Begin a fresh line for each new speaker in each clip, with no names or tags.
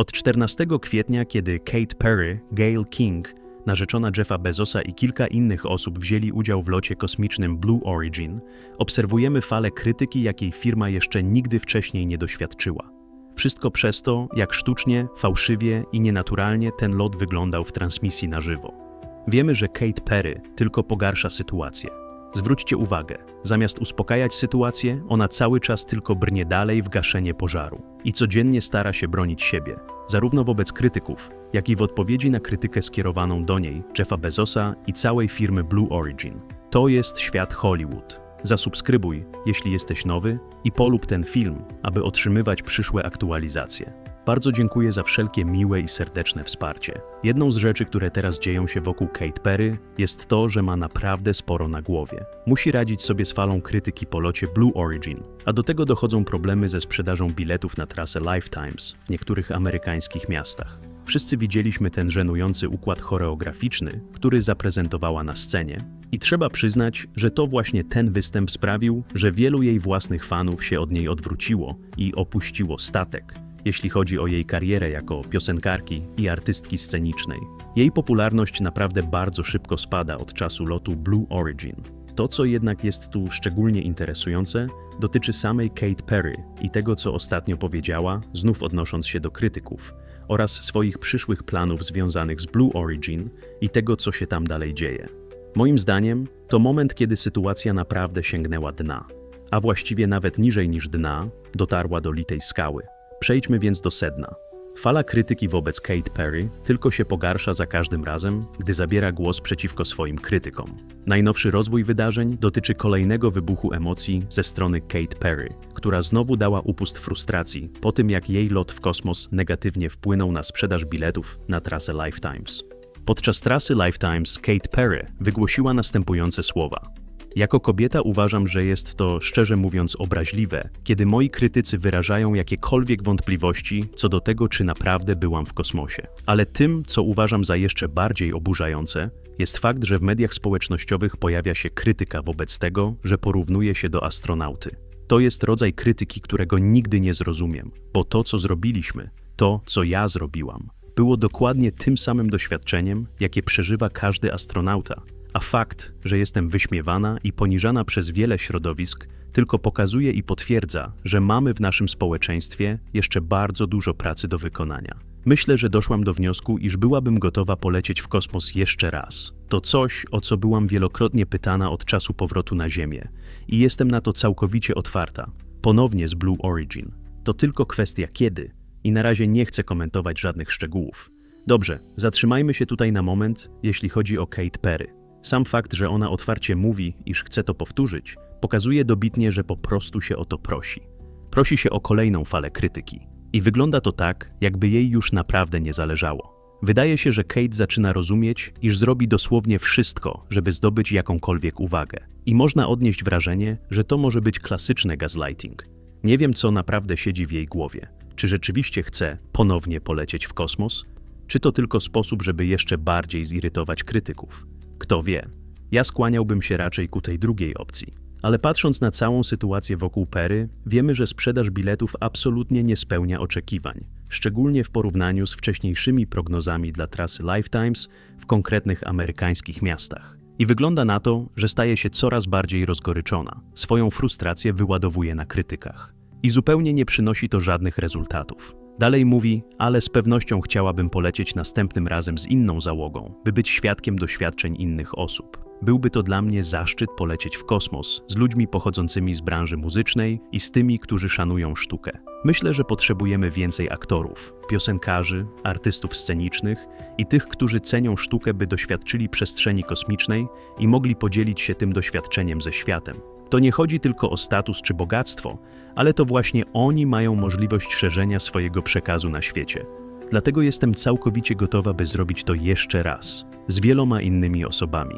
Od 14 kwietnia, kiedy Kate Perry, Gail King, narzeczona Jeffa Bezosa i kilka innych osób wzięli udział w locie kosmicznym Blue Origin, obserwujemy falę krytyki, jakiej firma jeszcze nigdy wcześniej nie doświadczyła. Wszystko przez to, jak sztucznie, fałszywie i nienaturalnie ten lot wyglądał w transmisji na żywo. Wiemy, że Kate Perry tylko pogarsza sytuację. Zwróćcie uwagę, zamiast uspokajać sytuację, ona cały czas tylko brnie dalej w gaszenie pożaru i codziennie stara się bronić siebie, zarówno wobec krytyków, jak i w odpowiedzi na krytykę skierowaną do niej, Jeffa Bezosa i całej firmy Blue Origin. To jest świat Hollywood. Zasubskrybuj, jeśli jesteś nowy, i polub ten film, aby otrzymywać przyszłe aktualizacje. Bardzo dziękuję za wszelkie miłe i serdeczne wsparcie. Jedną z rzeczy, które teraz dzieją się wokół Kate Perry, jest to, że ma naprawdę sporo na głowie. Musi radzić sobie z falą krytyki po locie Blue Origin, a do tego dochodzą problemy ze sprzedażą biletów na trasę Lifetimes w niektórych amerykańskich miastach. Wszyscy widzieliśmy ten żenujący układ choreograficzny, który zaprezentowała na scenie. I trzeba przyznać, że to właśnie ten występ sprawił, że wielu jej własnych fanów się od niej odwróciło i opuściło statek, jeśli chodzi o jej karierę jako piosenkarki i artystki scenicznej. Jej popularność naprawdę bardzo szybko spada od czasu lotu Blue Origin. To, co jednak jest tu szczególnie interesujące, dotyczy samej Kate Perry i tego, co ostatnio powiedziała, znów odnosząc się do krytyków, oraz swoich przyszłych planów związanych z Blue Origin i tego, co się tam dalej dzieje. Moim zdaniem, to moment, kiedy sytuacja naprawdę sięgnęła dna, a właściwie nawet niżej niż dna, dotarła do litej skały. Przejdźmy więc do sedna. Fala krytyki wobec Kate Perry tylko się pogarsza za każdym razem, gdy zabiera głos przeciwko swoim krytykom. Najnowszy rozwój wydarzeń dotyczy kolejnego wybuchu emocji ze strony Kate Perry, która znowu dała upust frustracji po tym, jak jej lot w kosmos negatywnie wpłynął na sprzedaż biletów na trasę Lifetimes. Podczas trasy Lifetimes Kate Perry wygłosiła następujące słowa. Jako kobieta uważam, że jest to szczerze mówiąc obraźliwe, kiedy moi krytycy wyrażają jakiekolwiek wątpliwości co do tego, czy naprawdę byłam w kosmosie. Ale tym, co uważam za jeszcze bardziej oburzające, jest fakt, że w mediach społecznościowych pojawia się krytyka wobec tego, że porównuje się do astronauty. To jest rodzaj krytyki, którego nigdy nie zrozumiem, bo to, co zrobiliśmy, to, co ja zrobiłam, było dokładnie tym samym doświadczeniem, jakie przeżywa każdy astronauta. A fakt, że jestem wyśmiewana i poniżana przez wiele środowisk, tylko pokazuje i potwierdza, że mamy w naszym społeczeństwie jeszcze bardzo dużo pracy do wykonania. Myślę, że doszłam do wniosku, iż byłabym gotowa polecieć w kosmos jeszcze raz. To coś, o co byłam wielokrotnie pytana od czasu powrotu na Ziemię i jestem na to całkowicie otwarta. Ponownie z Blue Origin. To tylko kwestia kiedy i na razie nie chcę komentować żadnych szczegółów. Dobrze, zatrzymajmy się tutaj na moment, jeśli chodzi o Kate Perry. Sam fakt, że ona otwarcie mówi, iż chce to powtórzyć, pokazuje dobitnie, że po prostu się o to prosi. Prosi się o kolejną falę krytyki. I wygląda to tak, jakby jej już naprawdę nie zależało. Wydaje się, że Kate zaczyna rozumieć, iż zrobi dosłownie wszystko, żeby zdobyć jakąkolwiek uwagę. I można odnieść wrażenie, że to może być klasyczny gaslighting. Nie wiem, co naprawdę siedzi w jej głowie. Czy rzeczywiście chce ponownie polecieć w kosmos? Czy to tylko sposób, żeby jeszcze bardziej zirytować krytyków? Kto wie? Ja skłaniałbym się raczej ku tej drugiej opcji. Ale patrząc na całą sytuację wokół Pery, wiemy, że sprzedaż biletów absolutnie nie spełnia oczekiwań, szczególnie w porównaniu z wcześniejszymi prognozami dla trasy Lifetimes w konkretnych amerykańskich miastach. I wygląda na to, że staje się coraz bardziej rozgoryczona. Swoją frustrację wyładowuje na krytykach. I zupełnie nie przynosi to żadnych rezultatów. Dalej mówi, ale z pewnością chciałabym polecieć następnym razem z inną załogą, by być świadkiem doświadczeń innych osób. Byłby to dla mnie zaszczyt polecieć w kosmos z ludźmi pochodzącymi z branży muzycznej i z tymi, którzy szanują sztukę. Myślę, że potrzebujemy więcej aktorów, piosenkarzy, artystów scenicznych i tych, którzy cenią sztukę, by doświadczyli przestrzeni kosmicznej i mogli podzielić się tym doświadczeniem ze światem. To nie chodzi tylko o status czy bogactwo, ale to właśnie oni mają możliwość szerzenia swojego przekazu na świecie. Dlatego jestem całkowicie gotowa, by zrobić to jeszcze raz, z wieloma innymi osobami.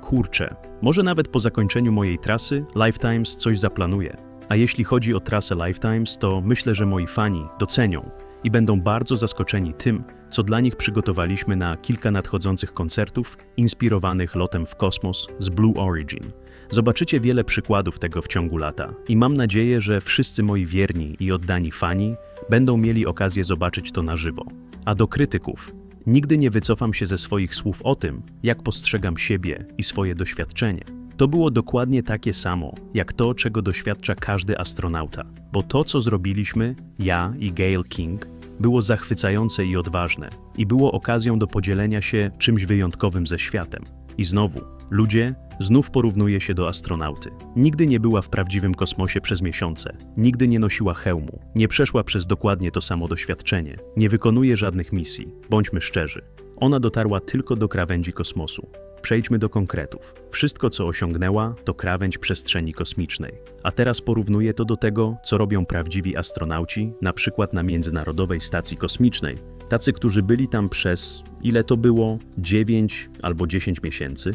Kurczę, może nawet po zakończeniu mojej trasy Lifetimes coś zaplanuję. A jeśli chodzi o trasę Lifetimes, to myślę, że moi fani docenią i będą bardzo zaskoczeni tym, co dla nich przygotowaliśmy na kilka nadchodzących koncertów inspirowanych lotem w kosmos z Blue Origin. Zobaczycie wiele przykładów tego w ciągu lata i mam nadzieję, że wszyscy moi wierni i oddani fani będą mieli okazję zobaczyć to na żywo. A do krytyków, nigdy nie wycofam się ze swoich słów o tym, jak postrzegam siebie i swoje doświadczenie. To było dokładnie takie samo, jak to, czego doświadcza każdy astronauta, bo to, co zrobiliśmy, ja i Gail King, było zachwycające i odważne, i było okazją do podzielenia się czymś wyjątkowym ze światem. I znowu, ludzie, znów porównuje się do astronauty. Nigdy nie była w prawdziwym kosmosie przez miesiące, nigdy nie nosiła hełmu, nie przeszła przez dokładnie to samo doświadczenie, nie wykonuje żadnych misji. Bądźmy szczerzy. Ona dotarła tylko do krawędzi kosmosu. Przejdźmy do konkretów. Wszystko, co osiągnęła, to krawędź przestrzeni kosmicznej. A teraz porównuję to do tego, co robią prawdziwi astronauci, na przykład na Międzynarodowej Stacji Kosmicznej. Tacy, którzy byli tam przez, ile to było, 9 albo 10 miesięcy.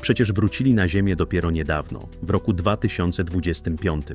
Przecież wrócili na Ziemię dopiero niedawno, w roku 2025.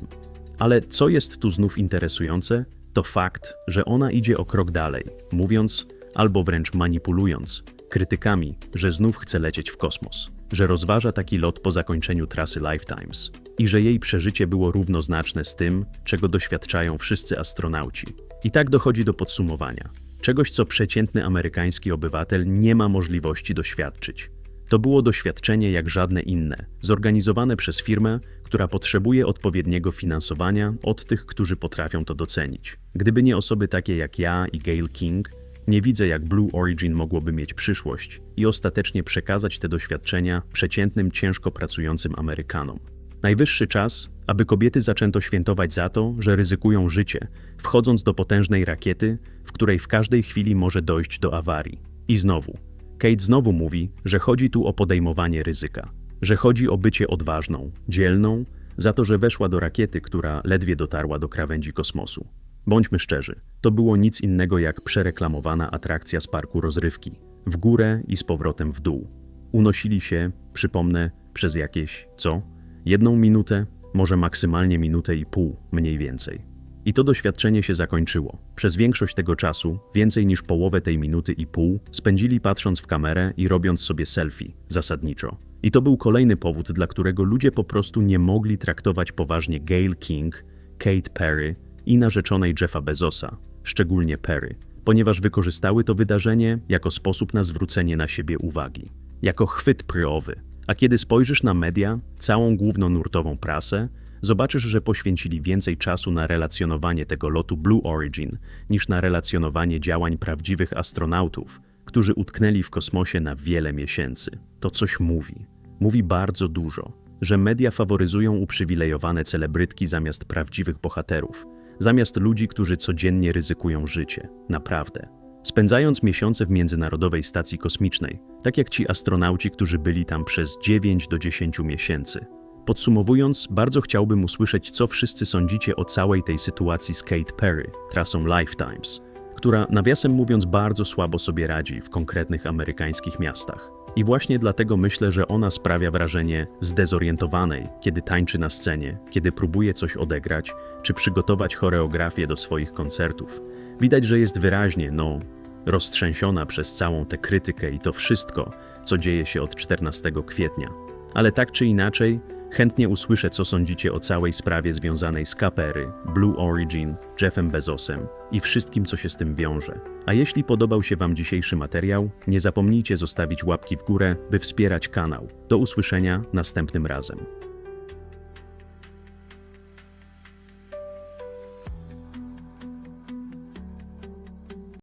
Ale co jest tu znów interesujące, to fakt, że ona idzie o krok dalej, mówiąc, albo wręcz manipulując, krytykami, że znów chce lecieć w kosmos, że rozważa taki lot po zakończeniu trasy Lifetimes i że jej przeżycie było równoznaczne z tym, czego doświadczają wszyscy astronauci. I tak dochodzi do podsumowania. Czegoś, co przeciętny amerykański obywatel nie ma możliwości doświadczyć. To było doświadczenie jak żadne inne, zorganizowane przez firmę, która potrzebuje odpowiedniego finansowania od tych, którzy potrafią to docenić. Gdyby nie osoby takie jak ja i Gail King, nie widzę, jak Blue Origin mogłoby mieć przyszłość i ostatecznie przekazać te doświadczenia przeciętnym, ciężko pracującym Amerykanom. Najwyższy czas, aby kobiety zaczęto świętować za to, że ryzykują życie, wchodząc do potężnej rakiety, w której w każdej chwili może dojść do awarii. I znowu, Kate znowu mówi, że chodzi tu o podejmowanie ryzyka, że chodzi o bycie odważną, dzielną, za to, że weszła do rakiety, która ledwie dotarła do krawędzi kosmosu. Bądźmy szczerzy, to było nic innego jak przereklamowana atrakcja z parku rozrywki. W górę i z powrotem w dół. Unosili się, przypomnę, przez jakieś, co? Jedną minutę, może maksymalnie minutę i pół, mniej więcej. I to doświadczenie się zakończyło. Przez większość tego czasu, więcej niż połowę tej minuty i pół, spędzili patrząc w kamerę i robiąc sobie selfie, zasadniczo. I to był kolejny powód, dla którego ludzie po prostu nie mogli traktować poważnie Gail King, Kate Perry i narzeczonej Jeffa Bezosa, szczególnie Perry, ponieważ wykorzystały to wydarzenie jako sposób na zwrócenie na siebie uwagi, jako chwyt pryowy. A kiedy spojrzysz na media, całą głównonurtową prasę, zobaczysz, że poświęcili więcej czasu na relacjonowanie tego lotu Blue Origin niż na relacjonowanie działań prawdziwych astronautów, którzy utknęli w kosmosie na wiele miesięcy. To coś mówi. Mówi bardzo dużo, że media faworyzują uprzywilejowane celebrytki zamiast prawdziwych bohaterów, zamiast ludzi, którzy codziennie ryzykują życie. Naprawdę. Spędzając miesiące w Międzynarodowej Stacji Kosmicznej, tak jak ci astronauci, którzy byli tam przez 9 do 10 miesięcy. Podsumowując, bardzo chciałbym usłyszeć, co wszyscy sądzicie o całej tej sytuacji z Kate Perry, trasą Lifetimes, która nawiasem mówiąc bardzo słabo sobie radzi w konkretnych amerykańskich miastach. I właśnie dlatego myślę, że ona sprawia wrażenie zdezorientowanej, kiedy tańczy na scenie, kiedy próbuje coś odegrać, czy przygotować choreografię do swoich koncertów. Widać, że jest wyraźnie, no, roztrzęsiona przez całą tę krytykę i to wszystko, co dzieje się od 14 kwietnia. Ale tak czy inaczej, chętnie usłyszę, co sądzicie o całej sprawie związanej z Kapery, Blue Origin, Jeffem Bezosem i wszystkim, co się z tym wiąże. A jeśli podobał się Wam dzisiejszy materiał, nie zapomnijcie zostawić łapki w górę, by wspierać kanał. Do usłyszenia następnym razem.